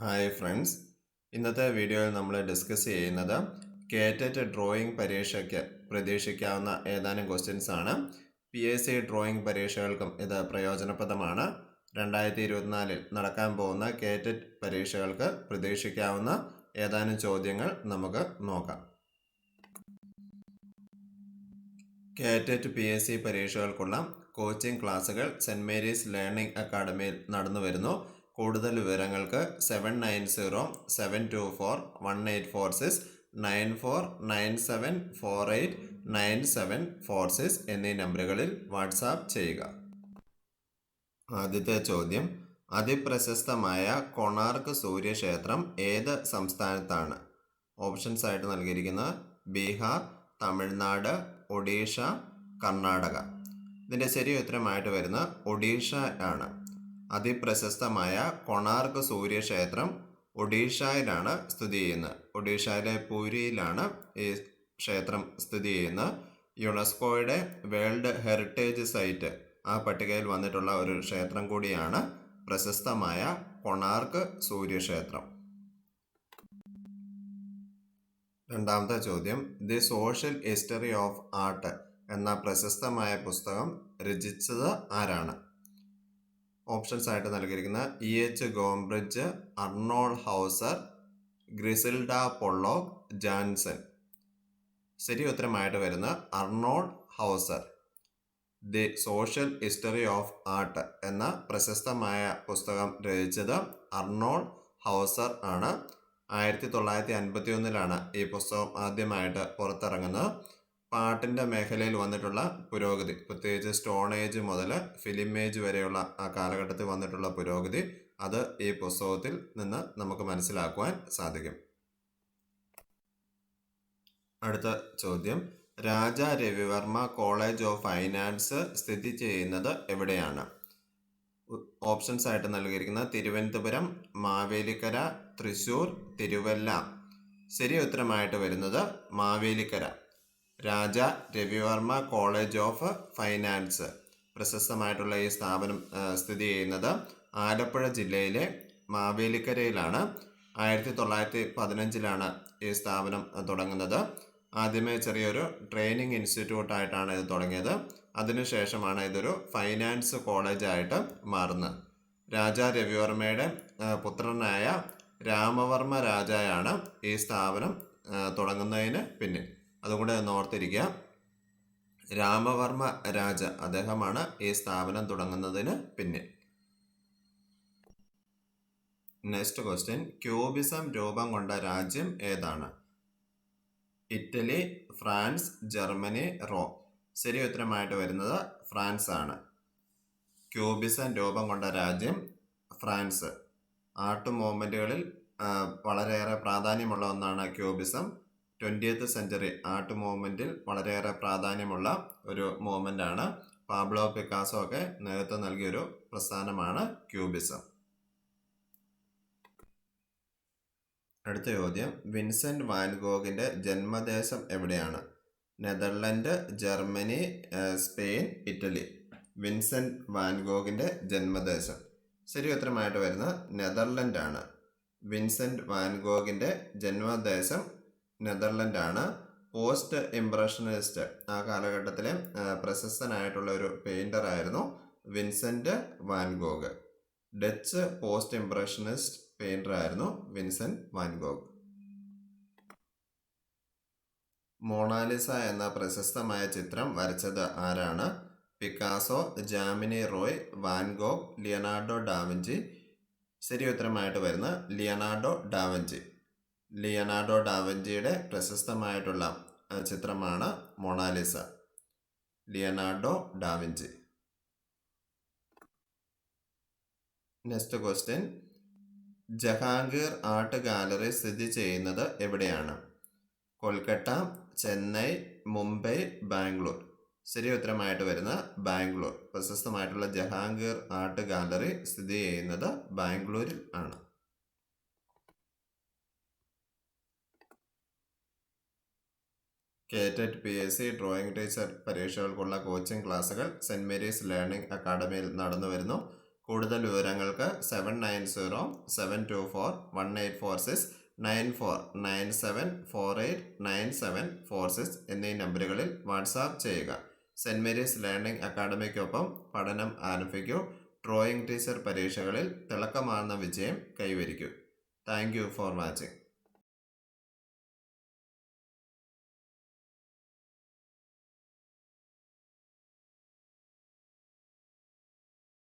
Hi friends ഇന്നത്തെ വീഡിയോയിൽ നമ്മൾ ഡിസ്കസ് ചെയ്യുന്നത് കേറ്ററ്റ് ഡ്രോയിങ് പരീക്ഷയ്ക്ക് പ്രതീക്ഷിക്കാവുന്ന ഏതാനും ക്വസ്റ്റ്യൻസ് ആണ്. പി എസ് സി ഡ്രോയിങ് പരീക്ഷകൾക്കും ഇത് പ്രയോജനപ്രദമാണ്. രണ്ടായിരത്തി ഇരുപത്തിനാലിൽ നടക്കാൻ പോകുന്ന കേറ്ററ്റ് പരീക്ഷകൾക്ക് പ്രതീക്ഷിക്കാവുന്ന ഏതാനും ചോദ്യങ്ങൾ നമുക്ക് നോക്കാം. കേറ്ററ്റ് പി എസ് സി പരീക്ഷകൾക്കുള്ള കോച്ചിംഗ് ക്ലാസ്സുകൾ സെന്റ് മേരീസ് ലേണിംഗ് അക്കാഡമിയിൽ നടന്നു വരുന്നു. കൂടുതൽ വിവരങ്ങൾക്ക് seven nine zero seven two four one eight four six nine four nine seven four eight nine seven four six എന്നീ നമ്പറുകളിൽ വാട്സാപ്പ് ചെയ്യുക. ആദ്യത്തെ ചോദ്യം അതിപ്രശസ്തമായ കൊണാർക്ക് സൂര്യക്ഷേത്രം ഏത് സംസ്ഥാനത്താണ്? ഓപ്ഷൻസ് ആയിട്ട് നൽകിയിരിക്കുന്നത് ബീഹാർ തമിഴ്നാട് ഒഡീഷ കർണാടക. ഇതിന്റെ ശരി ഉത്തരമായിട്ട് വരുന്ന ഒഡീഷ ആണ്. അതിപ്രശസ്തമായ കൊണാർക്ക് സൂര്യക്ഷേത്രം ഒഡീഷയിലാണ് സ്ഥിതി ചെയ്യുന്നത്. ഒഡീഷയിലെ പൂരിയിലാണ് ഈ ക്ഷേത്രം സ്ഥിതി ചെയ്യുന്നത്. യുനെസ്കോയുടെ വേൾഡ് ഹെറിറ്റേജ് സൈറ്റ് ആ പട്ടികയിൽ വന്നിട്ടുള്ള ഒരു ക്ഷേത്രം കൂടിയാണ് പ്രശസ്തമായ കൊണാർക്ക് സൂര്യക്ഷേത്രം. രണ്ടാമത്തെ ചോദ്യം. The social history of art എന്ന പ്രശസ്തമായ പുസ്തകം രചിച്ചത് ആരാണ്? ഓപ്ഷൻസ് ആയിട്ട് നൽകിയിരിക്കുന്ന E H Gombrich Arnold Hauser Griselda Pollock Janson. ശരി ഉത്തരമായിട്ട് വരുന്ന Arnold Hauser the social history of art എന്ന പ്രശസ്തമായ പുസ്തകം രചിച്ചത് അർണോൾ ഹൗസർ ആണ്. ആയിരത്തി തൊള്ളായിരത്തി അൻപത്തി ഒന്നിലാണ് ഈ പുസ്തകം ആദ്യമായിട്ട് പുറത്തിറങ്ങുന്നത്. പാട്ടിന്റെ മേഖലയിൽ വന്നിട്ടുള്ള പുരോഗതി പ്രത്യേകിച്ച് സ്റ്റോൺ ഏജ് മുതൽ ഫിലിം ഏജ് വരെയുള്ള ആ കാലഘട്ടത്തിൽ വന്നിട്ടുള്ള പുരോഗതി അത് ഈ പുസ്തകത്തിൽ നിന്ന് നമുക്ക് മനസ്സിലാക്കുവാൻ സാധിക്കും. അടുത്ത ചോദ്യം. Raja Ravi Varma college of finance സ്ഥിതി ചെയ്യുന്നത് എവിടെയാണ്? ഓപ്ഷൻസ് ആയിട്ട് നൽകിയിരിക്കുന്ന തിരുവനന്തപുരം മാവേലിക്കര തൃശൂർ തിരുവല്ല. ശരി ഉത്തരമായിട്ട് വരുന്നത് Mavelikkara. Raja Ravi Varma college of finance പ്രശസ്തമായിട്ടുള്ള ഈ സ്ഥാപനം സ്ഥിതി ചെയ്യുന്നത് ആലപ്പുഴ ജില്ലയിലെ മാവേലിക്കരയിലാണ്. ആയിരത്തി തൊള്ളായിരത്തി പതിനഞ്ചിലാണ് ഈ സ്ഥാപനം തുടങ്ങുന്നത്. ആദ്യമേ ചെറിയൊരു ട്രെയിനിങ് ഇൻസ്റ്റിറ്റ്യൂട്ടായിട്ടാണ് ഇത് തുടങ്ങിയത്. അതിനുശേഷമാണ് ഇതൊരു ഫൈനാൻസ് കോളേജായിട്ട് മാറുന്നത്. രാജ രവിവർമ്മയുടെ പുത്രനായ രാമവർമ്മ രാജയാണ് ഈ സ്ഥാപനം തുടങ്ങുന്നതിന് പിന്നിൽ. അതുകൊണ്ട് ഒന്ന് ഓർത്തിരിക്കുക. രാമവർമ്മ രാജ അദ്ദേഹമാണ് ഈ സ്ഥാപനം തുടങ്ങുന്നതിന് പിന്നിൽ. നെക്സ്റ്റ് ക്വസ്റ്റ്യൻ ക്യൂബിസം രൂപം കൊണ്ട രാജ്യം ഏതാണ്? Italy France Germany Rome. ശരി ഉത്തരമായിട്ട് വരുന്നത് ഫ്രാൻസ് ആണ്. ക്യൂബിസം രൂപം കൊണ്ട രാജ്യം ഫ്രാൻസ്. ആർട്ട് മൂവ്മെന്റുകളിൽ വളരെയേറെ പ്രാധാന്യമുള്ള ഒന്നാണ് ക്യൂബിസം ട്വന്റിയത്ത് സെഞ്ചുറി ആർട്ട് മൂവ്മെന്റിൽ വളരെയേറെ പ്രാധാന്യമുള്ള ഒരു മൂവ്മെന്റ് ആണ്. പാബ്ലോ പിക്കാസോ ഒക്കെ നേതൃത്വം നൽകിയൊരു പ്രസ്ഥാനമാണ് ക്യൂബിസം അടുത്ത ചോദ്യം. വിൻസെന്റ് വാൻഗോഗിന്റെ ജന്മദേശം എവിടെയാണ്? Netherland Germany Spain Italy. Vincent വാൻഗോഗിന്റെ ജന്മദേശം. ശരി ഉത്തരമായിട്ട് വരുന്ന നെതർലൻഡാണ്. വിൻസെന്റ് വാൻഗോഗിന്റെ ജന്മദേശം നെതർലൻഡ് ആണ് പോസ്റ്റ് ഇംപ്രഷനിസ്റ്റ് ആ കാലഘട്ടത്തിലെ പ്രശസ്തനായിട്ടുള്ള ഒരു പെയിന്റർ ആയിരുന്നു Vincent Van Gogh Dutch post impressionist painter ആയിരുന്നു Vincent Van Gogh Mona Lisa എന്ന പ്രശസ്തമായ ചിത്രം വരച്ചത് ആരാണ്? Picasso Jamini Roy Van Gogh Leonardo Da Vinci ശരി ഉത്തരമായിട്ട് വരുന്ന ലിയനാർഡോ ഡാവിഞ്ചി ലിയനാർഡോ ഡാവഞ്ചിയുടെ പ്രശസ്തമായിട്ടുള്ള ചിത്രമാണ് Mona Lisa. Leonardo Da Vinci next question Jehangir art gallery സ്ഥിതി ചെയ്യുന്നത് എവിടെയാണ്? കൊൽക്കത്ത ചെന്നൈ മുംബൈ ബാംഗ്ലൂർ. ശരി ഉത്തരമായിട്ട് വരുന്ന ബാംഗ്ലൂർ. പ്രശസ്തമായിട്ടുള്ള ജഹാംഗീർ ആർട്ട് ഗാലറി സ്ഥിതി ചെയ്യുന്നത് ബാംഗ്ലൂരിൽ ആണ്. കേറ്ററ്റ് P S C drawing teacher പരീക്ഷകൾക്കുള്ള coaching ക്ലാസ്സുകൾ സെന്റ് മേരീസ് ലേണിംഗ് അക്കാഡമിയിൽ നടന്നു വരുന്നു. കൂടുതൽ വിവരങ്ങൾക്ക് seven nine zero seven two four one eight four six nine four nine seven four eight nine seven four six എന്നീ നമ്പറുകളിൽ വാട്സാപ്പ് ചെയ്യുക. സെന്റ് മേരീസ് ലേണിംഗ് അക്കാഡമിക്കൊപ്പം പഠനം ആരംഭിക്കൂ. ഡ്രോയിങ് ടീച്ചർ പരീക്ഷകളിൽ തിളക്കമാർന്ന വിജയം കൈവരിക്കൂ. Thank for watching.